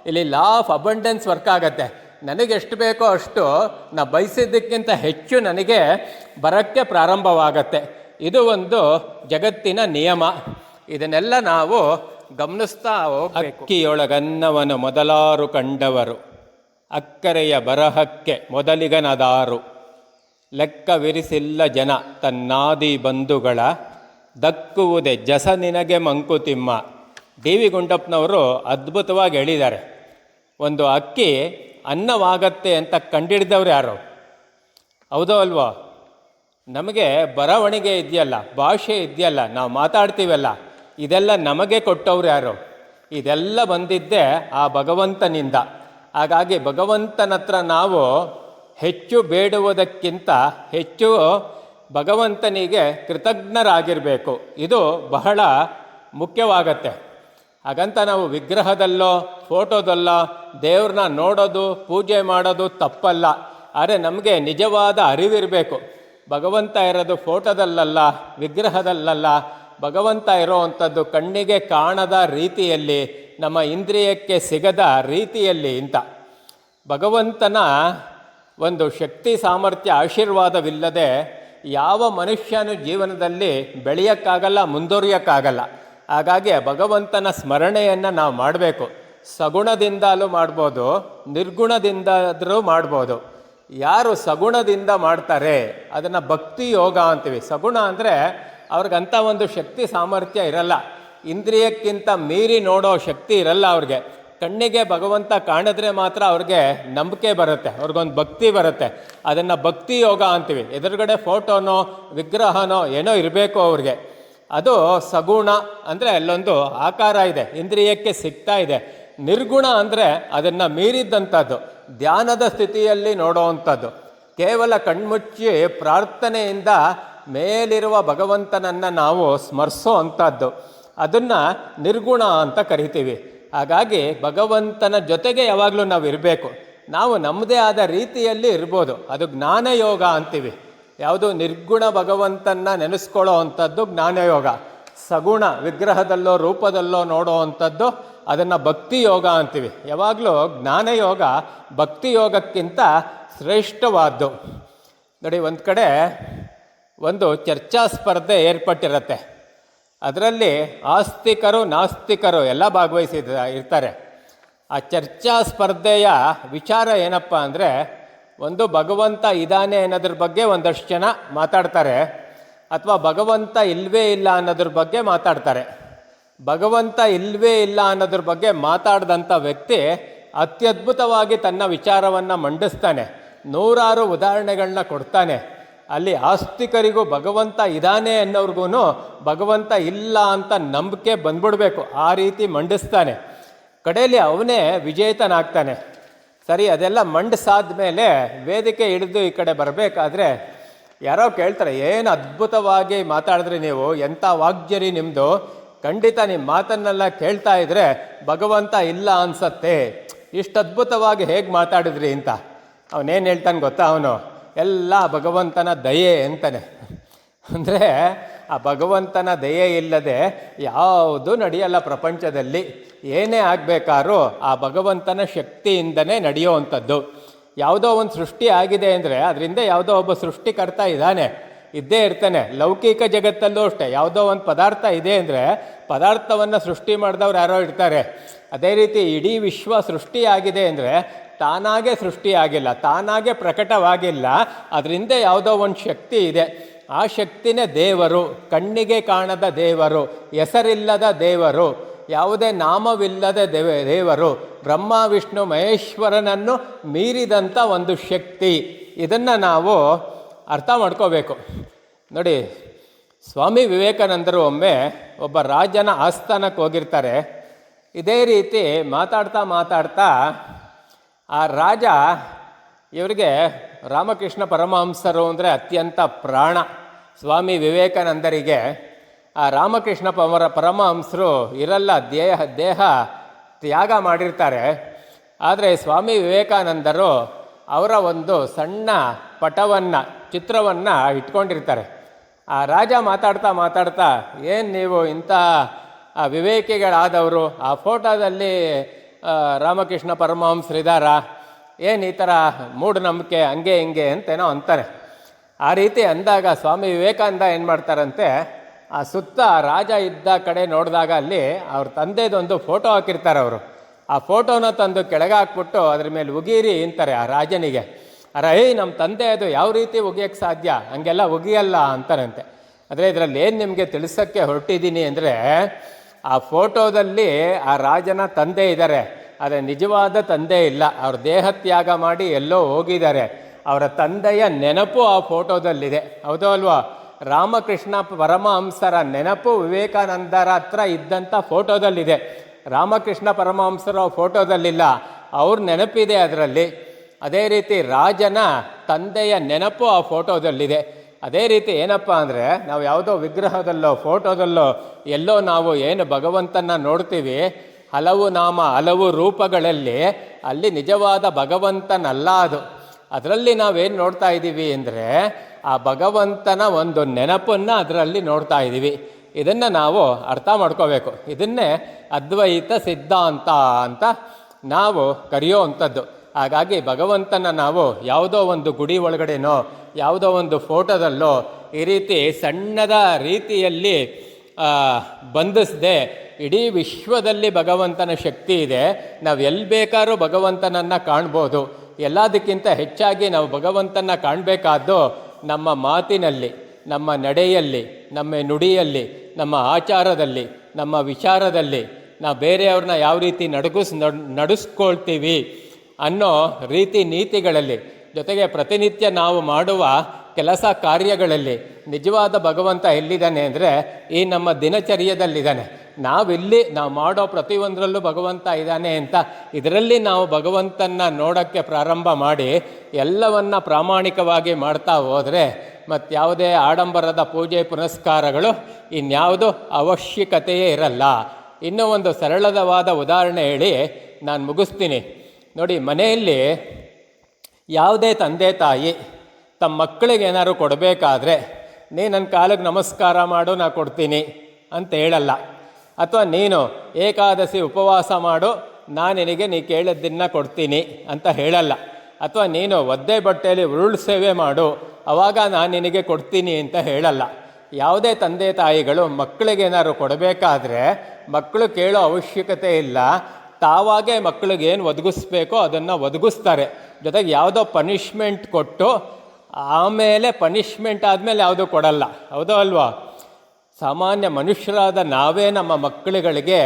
S1: ಇಲ್ಲಿ ಲಾ ಆಫ್ ಅಬಂಡೆನ್ಸ್ ವರ್ಕ್ ಆಗುತ್ತೆ. ನನಗೆ ಎಷ್ಟು ಬೇಕೋ ಅಷ್ಟು ನಾ ಬಯಸಿದ್ದಕ್ಕಿಂತ ಹೆಚ್ಚು ನನಗೆ ಬರೋಕ್ಕೆ ಪ್ರಾರಂಭವಾಗತ್ತೆ. ಇದು ಒಂದು ಜಗತ್ತಿನ ನಿಯಮ. ಇದನ್ನೆಲ್ಲ ನಾವು ಗಮನಿಸ್ತಾ ಅಕ್ಕಿಯೊಳಗನ್ನವನು ಮೊದಲಾರು ಕಂಡವರು. ಅಕ್ಕರೆಯ ಬರಹಕ್ಕೆ ಮೊದಲಿಗನದಾರು. ಲೆಕ್ಕವಿರಿಸಿಲ್ಲ ಜನ ತನ್ನಾದಿ ಬಂಧುಗಳ. ದಕ್ಕುವುದೇ ಜಸ ನಿನಗೆ ಮಂಕುತಿಮ್ಮ. ಡಿ ವಿ ಗುಂಡಪ್ಪನವರು ಅದ್ಭುತವಾಗಿ ಹೇಳಿದ್ದಾರೆ ಒಂದು ಅಕ್ಕಿ ಅನ್ನವಾಗತ್ತೆ ಅಂತ ಕಂಡಿಡಿದವ್ರು ಯಾರು? ಹೌದೋ ಅಲ್ವೋ? ನಮಗೆ ಬರವಣಿಗೆ ಇದೆಯಲ್ಲ, ಭಾಷೆ ಇದೆಯಲ್ಲ, ನಾವು ಮಾತಾಡ್ತೀವಲ್ಲ, ಇದೆಲ್ಲ ನಮಗೆ ಕೊಟ್ಟವ್ರು ಯಾರು? ಇದೆಲ್ಲ ಬಂದಿದ್ದೇ ಆ ಭಗವಂತನಿಂದ. ಹಾಗಾಗಿ ಭಗವಂತನ ಹತ್ರ ನಾವು ಹೆಚ್ಚು ಬೇಡುವುದಕ್ಕಿಂತ ಹೆಚ್ಚು ಭಗವಂತನಿಗೆ ಕೃತಜ್ಞರಾಗಿರಬೇಕು. ಇದು ಬಹಳ ಮುಖ್ಯವಾಗತ್ತೆ. ಹಾಗಂತ ನಾವು ವಿಗ್ರಹದಲ್ಲೋ, ಫೋಟೋದಲ್ಲೋ, ದೇವ್ರನ್ನ ನೋಡೋದು, ಪೂಜೆ ಮಾಡೋದು ತಪ್ಪಲ್ಲ. ಆದರೆ ನಮಗೆ ನಿಜವಾದ ಅರಿವಿರಬೇಕು. ಭಗವಂತ ಇರೋದು ಫೋಟೋದಲ್ಲಲ್ಲ, ವಿಗ್ರಹದಲ್ಲಲ್ಲ. ಭಗವಂತ ಇರೋವಂಥದ್ದು ಕಣ್ಣಿಗೆ ಕಾಣದ ರೀತಿಯಲ್ಲಿ, ನಮ್ಮ ಇಂದ್ರಿಯಕ್ಕೆ ಸಿಗದ ರೀತಿಯಲ್ಲಿ ಇಂಥ ಭಗವಂತನ ಒಂದು ಶಕ್ತಿ, ಸಾಮರ್ಥ್ಯ, ಆಶೀರ್ವಾದವಿಲ್ಲದೆ ಯಾವ ಮನುಷ್ಯನ ಜೀವನದಲ್ಲಿ ಬೆಳೆಯೋಕ್ಕಾಗಲ್ಲ, ಮುಂದುವರಿಯೋಕ್ಕಾಗಲ್ಲ. ಹಾಗಾಗಿ ಭಗವಂತನ ಸ್ಮರಣೆಯನ್ನು ನಾವು ಮಾಡಬೇಕು. ಸಗುಣದಿಂದಲೂ ಮಾಡ್ಬೋದು, ನಿರ್ಗುಣದಿಂದಾದರೂ ಮಾಡ್ಬೋದು. ಯಾರು ಸಗುಣದಿಂದ ಮಾಡ್ತಾರೆ, ಅದನ್ನು ಭಕ್ತಿ ಯೋಗ ಅಂತೀವಿ. ಸಗುಣ ಅಂದರೆ ಅವ್ರಿಗಂಥ ಒಂದು ಶಕ್ತಿ ಸಾಮರ್ಥ್ಯ ಇರಲ್ಲ. ಇಂದ್ರಿಯಕ್ಕಿಂತ ಮೀರಿ ನೋಡೋ ಶಕ್ತಿ ಇರಲ್ಲ ಅವ್ರಿಗೆ. ಕಣ್ಣಿಗೆ ಭಗವಂತ ಕಾಣಿದ್ರೆ ಮಾತ್ರ ಅವ್ರಿಗೆ ನಂಬಿಕೆ ಬರುತ್ತೆ, ಅವ್ರಿಗೊಂದು ಭಕ್ತಿ ಬರುತ್ತೆ. ಅದನ್ನು ಭಕ್ತಿ ಯೋಗ ಅಂತೀವಿ. ಎದುರುಗಡೆ ಫೋಟೋನೋ, ವಿಗ್ರಹನೋ ಏನೋ ಇರಬೇಕು ಅವ್ರಿಗೆ. ಅದು ಸಗುಣ ಅಂದರೆ ಅಲ್ಲೊಂದು ಆಕಾರ ಇದೆ, ಇಂದ್ರಿಯಕ್ಕೆ ಸಿಗ್ತಾ ಇದೆ. ನಿರ್ಗುಣ ಅಂದರೆ ಅದನ್ನು ಮೀರಿದ್ದಂಥದ್ದು, ಧ್ಯಾನದ ಸ್ಥಿತಿಯಲ್ಲಿ ನೋಡೋವಂಥದ್ದು. ಕೇವಲ ಕಣ್ಮುಚ್ಚಿ ಪ್ರಾರ್ಥನೆಯಿಂದ ಮೇಲಿರುವ ಭಗವಂತನನ್ನು ನಾವು ಸ್ಮರಿಸೋ ಅಂಥದ್ದು. ಅದನ್ನು ನಿರ್ಗುಣ ಅಂತ ಕರಿತೀವಿ. ಹಾಗಾಗಿ ಭಗವಂತನ ಜೊತೆಗೆ ಯಾವಾಗಲೂ ನಾವು ಇರಬೇಕು ನಾವು ನಮ್ಮದೇ ಆದ ರೀತಿಯಲ್ಲಿ ಇರ್ಬೋದು. ಅದು ಜ್ಞಾನಯೋಗ ಅಂತೀವಿ. ಯಾವುದು ನಿರ್ಗುಣ ಭಗವಂತನ್ನ ನೆನೆಸ್ಕೊಳ್ಳೋ ಅಂಥದ್ದು ಜ್ಞಾನಯೋಗ. ಸಗುಣ ವಿಗ್ರಹದಲ್ಲೋ ರೂಪದಲ್ಲೋ ನೋಡೋ ಅಂಥದ್ದು ಅದನ್ನು ಭಕ್ತಿ ಯೋಗ ಅಂತೀವಿ. ಯಾವಾಗಲೂ ಜ್ಞಾನಯೋಗ ಭಕ್ತಿ ಯೋಗಕ್ಕಿಂತ ಶ್ರೇಷ್ಠವಾದ್ದು. ನೋಡಿ, ಒಂದು ಕಡೆ ಒಂದು ಚರ್ಚಾ ಸ್ಪರ್ಧೆ ಏರ್ಪಟ್ಟಿರತ್ತೆ. ಅದರಲ್ಲಿ ಆಸ್ತಿಕರು, ನಾಸ್ತಿಕರು ಎಲ್ಲ ಭಾಗವಹಿಸಿದ ಇರ್ತಾರೆ. ಆ ಚರ್ಚಾ ಸ್ಪರ್ಧೆಯ ವಿಚಾರ ಏನಪ್ಪ ಅಂದರೆ ಒಂದು ಭಗವಂತ ಇದ್ದಾನೆ ಅನ್ನೋದ್ರ ಬಗ್ಗೆ ಒಂದಷ್ಟು ಜನ ಮಾತಾಡ್ತಾರೆ. ಅಥವಾ ಭಗವಂತ ಇಲ್ವೇ ಇಲ್ಲ ಅನ್ನೋದ್ರ ಬಗ್ಗೆ ಮಾತಾಡ್ತಾರೆ. ಭಗವಂತ ಇಲ್ವೇ ಇಲ್ಲ ಅನ್ನೋದ್ರ ಬಗ್ಗೆ ಮಾತಾಡ್ದಂಥ ವ್ಯಕ್ತಿ ಅತ್ಯದ್ಭುತವಾಗಿ ತನ್ನ ವಿಚಾರವನ್ನು ಮಂಡಿಸ್ತಾನೆ. ನೂರಾರು ಉದಾಹರಣೆಗಳನ್ನ ಕೊಡ್ತಾನೆ. ಅಲ್ಲಿ ಆಸ್ತಿಕರಿಗೂ ಭಗವಂತ ಇದ್ದಾನೆ ಅನ್ನೋರ್ಗೂ ಭಗವಂತ ಇಲ್ಲ ಅಂತ ನಂಬಿಕೆ ಬಂದ್ಬಿಡ್ಬೇಕು. ಆ ರೀತಿ ಮಂಡಿಸ್ತಾನೆ. ಕಡೆಯಲ್ಲಿ ಅವನೇ ವಿಜೇತನಾಗ್ತಾನೆ. ಸರಿ, ಅದೆಲ್ಲ ಮಂಡಸಾದ ಮೇಲೆ ವೇದಿಕೆ ಹಿಡಿದು ಈ ಕಡೆ ಬರಬೇಕಾದ್ರೆ ಯಾರೋ ಕೇಳ್ತಾರೆ, ಏನು ಅದ್ಭುತವಾಗಿ ಮಾತಾಡಿದ್ರಿ ನೀವು? ಎಂಥ ವಾಗ್ಜರಿ ನಿಮ್ಮದು ಖಂಡಿತ ನಿಮ್ಮ ಮಾತನ್ನೆಲ್ಲ ಕೇಳ್ತಾ ಇದ್ರೆ ಭಗವಂತ ಇಲ್ಲ ಅನ್ಸತ್ತೆ. ಇಷ್ಟು ಅದ್ಭುತವಾಗಿ ಹೇಗೆ ಮಾತಾಡಿದ್ರಿ ಅಂತ. ಅವನೇನು ಹೇಳ್ತಾನೆ ಗೊತ್ತಾ ಅವನು? ಎಲ್ಲ ಭಗವಂತನ ದಯೆ ಅಂತಾನೆ. ಅಂದರೆ ಆ ಭಗವಂತನ ದಯೆ ಇಲ್ಲದೆ ಯಾವುದು ನಡೆಯಲ್ಲ ಪ್ರಪಂಚದಲ್ಲಿ. ಏನೇ ಆಗಬೇಕಾದ್ರೂ ಆ ಭಗವಂತನ ಶಕ್ತಿಯಿಂದನೇ ನಡೆಯುವಂಥದ್ದು ಯಾವುದೋ ಒಂದು ಸೃಷ್ಟಿ ಆಗಿದೆ ಅಂದರೆ ಅದರಿಂದ ಯಾವುದೋ ಒಬ್ಬ ಸೃಷ್ಟಿಕರ್ತ ಇದ್ದಾನೆ. ಇದ್ದೇ ಇರ್ತಾನೆ. ಲೌಕಿಕ ಜಗತ್ತಲ್ಲೂ ಅಷ್ಟೇ. ಯಾವುದೋ ಒಂದು ಪದಾರ್ಥ ಇದೆ ಅಂದರೆ ಪದಾರ್ಥವನ್ನು ಸೃಷ್ಟಿ ಮಾಡಿದವ್ರು ಯಾರೋ ಇರ್ತಾರೆ. ಅದೇ ರೀತಿ ಇಡೀ ವಿಶ್ವ ಸೃಷ್ಟಿಯಾಗಿದೆ ಅಂದರೆ ತಾನಾಗೆ ಸೃಷ್ಟಿಯಾಗಿಲ್ಲ ತಾನಾಗೆ ಪ್ರಕಟವಾಗಿಲ್ಲ. ಅದರಿಂದ ಯಾವುದೋ ಒಂದು ಶಕ್ತಿ ಇದೆ. ಆ ಶಕ್ತಿನೇ ದೇವರು, ಕಣ್ಣಿಗೆ ಕಾಣದ ದೇವರು, ಹೆಸರಿಲ್ಲದ ದೇವರು, ಯಾವುದೇ ನಾಮವಿಲ್ಲದ ದೇವ, ದೇವರು, ಬ್ರಹ್ಮ, ವಿಷ್ಣು, ಮಹೇಶ್ವರನನ್ನು ಮೀರಿದಂಥ ಒಂದು ಶಕ್ತಿ. ಇದನ್ನು ನಾವು ಅರ್ಥ ಮಾಡ್ಕೋಬೇಕು. ನೋಡಿ, ಸ್ವಾಮಿ ವಿವೇಕಾನಂದರು ಒಮ್ಮೆ ಒಬ್ಬ ರಾಜನ ಆಸ್ಥಾನಕ್ಕೆ ಹೋಗಿರ್ತಾರೆ. ಇದೇ ರೀತಿ ಮಾತಾಡ್ತಾ ಮಾತಾಡ್ತಾ ಆ ರಾಜ ಇವರಿಗೆ ರಾಮಕೃಷ್ಣ ಪರಮಹಂಸರು ಅಂದರೆ ಅತ್ಯಂತ ಪ್ರಾಣ. ಸ್ವಾಮಿ ವಿವೇಕಾನಂದರಿಗೆ ಆ ರಾಮಕೃಷ್ಣ ಪಮರ ಪರಮಹಂಸರು ಇರಲ್ಲ ದೇಹ ದೇಹ ತ್ಯಾಗ ಮಾಡಿರ್ತಾರೆ. ಆದರೆ ಸ್ವಾಮಿ ವಿವೇಕಾನಂದರು ಅವರ ಒಂದು ಸಣ್ಣ ಪಟವನ್ನು, ಚಿತ್ರವನ್ನು ಇಟ್ಕೊಂಡಿರ್ತಾರೆ. ಆ ರಾಜ ಮಾತಾಡ್ತಾ ಮಾತಾಡ್ತಾ, ಏನು ನೀವು ಇಂಥ ವಿವೇಕಿಗಳಾದವರು? ಆ ಫೋಟೋದಲ್ಲಿ ರಾಮಕೃಷ್ಣ ಪರಮಹಂಸರಿದ್ದಾರ ಏನು ಈ ಥರ ಮೂಢನಂಬಿಕೆ, ಹಂಗೆ ಹಿಂಗೆ ಅಂತೇನೋ ಅಂತಾರೆ. ಆ ರೀತಿ ಅಂದಾಗ ಸ್ವಾಮಿ ವಿವೇಕಾನಂದ ಏನು ಮಾಡ್ತಾರಂತೆ, ಆ ಸುತ್ತ ರಾಜ ಇದ್ದ ಕಡೆ ನೋಡಿದಾಗ ಅಲ್ಲಿ ಅವ್ರ ತಂದೆದೊಂದು ಫೋಟೋ ಹಾಕಿರ್ತಾರೆ ಅವರು. ಆ ಫೋಟೋನ ತಂದು ಕೆಳಗೆ ಹಾಕ್ಬಿಟ್ಟು ಅದ್ರ ಮೇಲೆ ಉಗೀರಿ ಅಂತಾರೆ ಆ ರಾಜನಿಗೆ. ಅರ ನಮ್ಮ ತಂದೆ ಅದು ಯಾವ ರೀತಿ ಉಗಿಯೋಕ್ಕೆ ಸಾಧ್ಯ? ಹಂಗೆಲ್ಲ ಉಗಿಯಲ್ಲ ಅಂತಾರಂತೆ. ಆದರೆ ಇದರಲ್ಲಿ ಏನು ನಿಮಗೆ ತಿಳಿಸೋಕ್ಕೆ ಹೊರಟಿದ್ದೀನಿ ಅಂದರೆ, ಆ ಫೋಟೋದಲ್ಲಿ ಆ ರಾಜನ ತಂದೆ ಇದ್ದಾರೆ ಆದರೆ ನಿಜವಾದ ತಂದೆ ಇಲ್ಲ. ಅವ್ರ ದೇಹ ತ್ಯಾಗ ಮಾಡಿ ಎಲ್ಲೋ ಹೋಗಿದ್ದಾರೆ. ಅವರ ತಂದೆಯ ನೆನಪು ಆ ಫೋಟೋದಲ್ಲಿದೆ. ಹೌದೋ ಅಲ್ವಾ? ರಾಮಕೃಷ್ಣ ಪರಮಹಂಸರ ನೆನಪು ವಿವೇಕಾನಂದರ ಹತ್ರ ಇದ್ದಂಥ ಫೋಟೋದಲ್ಲಿದೆ. ರಾಮಕೃಷ್ಣ ಪರಮಹಂಸರ ಫೋಟೋದಲ್ಲಿಲ್ಲ. ಅವ್ರ ನೆನಪಿದೆ ಅದರಲ್ಲಿ. ಅದೇ ರೀತಿ ರಾಜನ ತಂದೆಯ ನೆನಪು ಆ ಫೋಟೋದಲ್ಲಿದೆ. ಅದೇ ರೀತಿ ಏನಪ್ಪ ಅಂದರೆ ನಾವು ಯಾವುದೋ ವಿಗ್ರಹದಲ್ಲೋ, ಫೋಟೋದಲ್ಲೋ ಎಲ್ಲೋ ನಾವು ಏನು ಭಗವಂತನ ನೋಡ್ತೀವಿ. ಹಲವು ನಾಮ, ಹಲವು ರೂಪಗಳಲ್ಲಿ ಅಲ್ಲಿ ನಿಜವಾದ ಭಗವಂತನಲ್ಲ ಅದು. ಅದರಲ್ಲಿ ನಾವೇನು ನೋಡ್ತಾ ಇದ್ದೀವಿ ಅಂದರೆ ಆ ಭಗವಂತನ ಒಂದು ನೆನಪನ್ನು ಅದರಲ್ಲಿ ನೋಡ್ತಾ ಇದ್ದೀವಿ. ಇದನ್ನು ನಾವು ಅರ್ಥ ಮಾಡ್ಕೋಬೇಕು. ಇದನ್ನೇ ಅದ್ವೈತ ಸಿದ್ಧಾಂತ ಅಂತ ನಾವು ಕರೆಯೋ ಅಂಥದ್ದು. ಹಾಗಾಗಿ ಭಗವಂತನ ನಾವು ಯಾವುದೋ ಒಂದು ಗುಡಿ ಒಳಗಡೆನೋ, ಯಾವುದೋ ಒಂದು ಫೋಟೋದಲ್ಲೋ ಈ ರೀತಿ ಸಣ್ಣದ ರೀತಿಯಲ್ಲಿ ಬಂಧಿಸದೆ ಇಡೀ ವಿಶ್ವದಲ್ಲಿ ಭಗವಂತನ ಶಕ್ತಿ ಇದೆ. ನಾವು ಎಲ್ಲಿ ಬೇಕಾದ್ರೂ ಭಗವಂತನನ್ನು ಕಾಣ್ಬೋದು. ಎಲ್ಲದಕ್ಕಿಂತ ಹೆಚ್ಚಾಗಿ ನಾವು ಭಗವಂತನ ಕಾಣಬೇಕಾದ್ದು ನಮ್ಮ ಮಾತಿನಲ್ಲಿ, ನಮ್ಮ ನಡೆಯಲ್ಲಿ, ನಮ್ಮ ನುಡಿಯಲ್ಲಿ, ನಮ್ಮ ಆಚಾರದಲ್ಲಿ, ನಮ್ಮ ವಿಚಾರದಲ್ಲಿ ನಾವು ಬೇರೆಯವ್ರನ್ನ ಯಾವ ರೀತಿ ನಡಗಿಸ್, ನಡ್, ನಡೆಸ್ಕೊಳ್ತೀವಿ ಅನ್ನೋ ರೀತಿ ನೀತಿಗಳಲ್ಲಿ, ಜೊತೆಗೆ ಪ್ರತಿನಿತ್ಯ ನಾವು ಮಾಡುವ ಕೆಲಸ ಕಾರ್ಯಗಳಲ್ಲಿ ನಿಜವಾದ ಭಗವಂತ ಎಲ್ಲಿದ್ದಾನೆ ಅಂದರೆ ಈ ನಮ್ಮ ದಿನಚರ್ಯದಲ್ಲಿದ್ದಾನೆ. ನಾವಿಲ್ಲಿ ನಾವು ಮಾಡೋ ಪ್ರತಿಯೊಂದರಲ್ಲೂ ಭಗವಂತ ಇದ್ದಾನೆ ಅಂತ ಇದರಲ್ಲಿ ನಾವು ಭಗವಂತನ ನೋಡೋಕ್ಕೆ ಪ್ರಾರಂಭ ಮಾಡಿ ಎಲ್ಲವನ್ನ ಪ್ರಾಮಾಣಿಕವಾಗಿ ಮಾಡ್ತಾ ಹೋದರೆ ಮತ್ತು ಯಾವುದೇ ಆಡಂಬರದ ಪೂಜೆ ಪುನಸ್ಕಾರಗಳು ಇನ್ಯಾವುದು ಅವಶ್ಯಕತೆಯೇ ಇರಲ್ಲ. ಇನ್ನೂ ಒಂದು ಸರಳವಾದ ಉದಾಹರಣೆ ಹೇಳಿ ನಾನು ಮುಗಿಸ್ತೀನಿ. ನೋಡಿ, ಮನೆಯಲ್ಲಿ ಯಾವುದೇ ತಂದೆ ತಾಯಿ ತಮ್ಮ ಮಕ್ಕಳಿಗೆ ಏನಾದರೂ ಕೊಡಬೇಕಾದ್ರೆ, ನೀ ನನ್ನ ಕಾಲಿಗೆ ನಮಸ್ಕಾರ ಮಾಡು, ನಾ ಕೊಡ್ತೀನಿ ಅಂತ ಹೇಳಲ್ಲ. ಅಥವಾ ನೀನು ಏಕಾದಶಿ ಉಪವಾಸ ಮಾಡು, ನಾನು ನಿನಗೆ ನೀ ಕೇಳಿದ್ದನ್ನು ಕೊಡ್ತೀನಿ ಅಂತ ಹೇಳಲ್ಲ. ಅಥವಾ ನೀನು ಒದ್ದೆ ಬಟ್ಟೆಯಲ್ಲಿ ಉರುಳು ಸೇವೆ ಮಾಡು, ಅವಾಗ ನಾನು ನಿನಗೆ ಕೊಡ್ತೀನಿ ಅಂತ ಹೇಳಲ್ಲ. ಯಾವುದೇ ತಂದೆ ತಾಯಿಗಳು ಮಕ್ಕಳಿಗೆ ಏನಾದ್ರು ಕೊಡಬೇಕಾದ್ರೆ ಮಕ್ಕಳು ಕೇಳೋ ಅವಶ್ಯಕತೆ ಇಲ್ಲ. ತಾವಾಗೇ ಮಕ್ಕಳಿಗೆ ಏನು ಒದಗಿಸ್ಬೇಕೋ ಅದನ್ನು ಒದಗಿಸ್ತಾರೆ. ಜೊತೆಗೆ ಯಾವುದೋ ಪನಿಷ್ಮೆಂಟ್ ಕೊಟ್ಟು ಆಮೇಲೆ ಪನಿಷ್ಮೆಂಟ್ ಆದಮೇಲೆ ಯಾವುದೂ ಕೊಡಲ್ಲ. ಹೌದೋ ಅಲ್ವಾ? ಸಾಮಾನ್ಯ ಮನುಷ್ಯರಾದ ನಾವೇ ನಮ್ಮ ಮಕ್ಕಳುಗಳಿಗೆ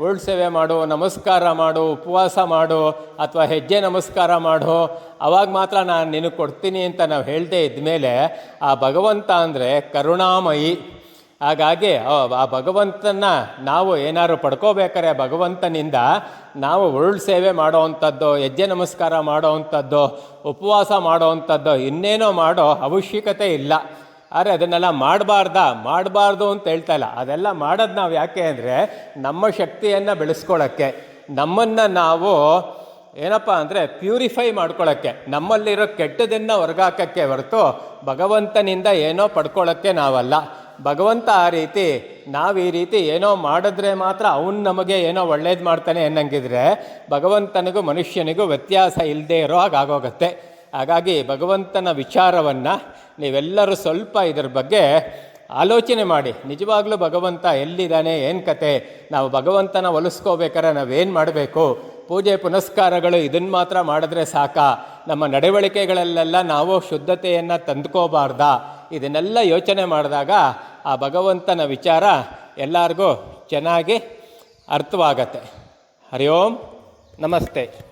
S1: ಉರುಳು ಸೇವೆ ಮಾಡು, ನಮಸ್ಕಾರ ಮಾಡು, ಉಪವಾಸ ಮಾಡು ಅಥವಾ ಹೆಜ್ಜೆ ನಮಸ್ಕಾರ ಮಾಡು, ಅವಾಗ ಮಾತ್ರ ನಾನು ನಿನಗೆ ಕೊಡ್ತೀನಿ ಅಂತ ನಾವು ಹೇಳದೇ ಇದ್ಮೇಲೆ ಆ ಭಗವಂತ ಅಂದರೆ ಕರುಣಾಮಯಿ. ಹಾಗಾಗಿ ಆ- ಭಗವಂತನ ನಾವು ಏನಾದ್ರು ಪಡ್ಕೋಬೇಕಾರೆ ಭಗವಂತನಿಂದ ನಾವು ಉರುಳು ಸೇವೆ ಮಾಡೋವಂಥದ್ದು ಹೆಜ್ಜೆ ನಮಸ್ಕಾರ ಮಾಡೋ ಮಾಡೋವಂಥದ್ದು ಉಪವಾಸ ಮಾಡೋವಂಥದ್ದು ಇನ್ನೇನೋ ಮಾಡೋ ಅವಶ್ಯಕತೆ ಇಲ್ಲ. ಆದರೆ ಅದನ್ನೆಲ್ಲ ಮಾಡಬಾರ್ದ? ಮಾಡಬಾರ್ದು ಅಂತ ಹೇಳ್ತಾ ಇಲ್ಲ. ಅದೆಲ್ಲ ಮಾಡೋದು ನಾವು ಯಾಕೆ ಅಂದರೆ ನಮ್ಮ ಶಕ್ತಿಯನ್ನು ಬೆಳೆಸ್ಕೊಳ್ಳೋಕ್ಕೆ ನಮ್ಮನ್ನು ನಾವು ಏನಪ್ಪ ಅಂದರೆ ಪ್ಯೂರಿಫೈ ಮಾಡ್ಕೊಳ್ಳೋಕ್ಕೆ ನಮ್ಮಲ್ಲಿರೋ ಕೆಟ್ಟದನ್ನು ಹೊರಗಾಕಕ್ಕೆ ಹೊರತು ಭಗವಂತನಿಂದ ಏನೋ ಪಡ್ಕೊಳ್ಳೋಕ್ಕೆ ನಾವಲ್ಲ. ಭಗವಂತ ಆ ರೀತಿ, ನಾವು ಈ ರೀತಿ ಏನೋ ಮಾಡಿದ್ರೆ ಮಾತ್ರ ಅವನು ನಮಗೆ ಏನೋ ಒಳ್ಳೇದು ಮಾಡ್ತಾನೆ ಅನ್ನಂಗಿದ್ರೆ ಭಗವಂತನಿಗೂ ಮನುಷ್ಯನಿಗೂ ವ್ಯತ್ಯಾಸ ಇಲ್ಲದೆ ಇರೋ ಹಾಗಾಗೋಗುತ್ತೆ ಹಾಗಾಗಿ ಭಗವಂತನ ವಿಚಾರವನ್ನು ನೀವೆಲ್ಲರೂ ಸ್ವಲ್ಪ ಇದ್ರ ಬಗ್ಗೆ ಆಲೋಚನೆ ಮಾಡಿ. ನಿಜವಾಗ್ಲೂ ಭಗವಂತ ಎಲ್ಲಿದ್ದಾನೆ, ಏನು ಕತೆ? ನಾವು ಭಗವಂತನ ಒಲಿಸ್ಕೋಬೇಕಾರೆ ನಾವೇನು ಮಾಡಬೇಕು? ಪೂಜೆ ಪುನಸ್ಕಾರಗಳು ಇದನ್ನು ಮಾತ್ರ ಮಾಡಿದ್ರೆ ಸಾಕ? ನಮ್ಮ ನಡವಳಿಕೆಗಳಲ್ಲೆಲ್ಲ ನಾವು ಶುದ್ಧತೆಯನ್ನು ತಂದ್ಕೋಬಾರ್ದ? ಇದನ್ನೆಲ್ಲ ಯೋಚನೆ ಮಾಡಿದಾಗ ಆ ಭಗವಂತನ ವಿಚಾರ ಎಲ್ಲರಿಗೂ ಚೆನ್ನಾಗಿ ಅರ್ಥವಾಗತ್ತೆ. ಹರಿ ಓಂ, ನಮಸ್ತೆ.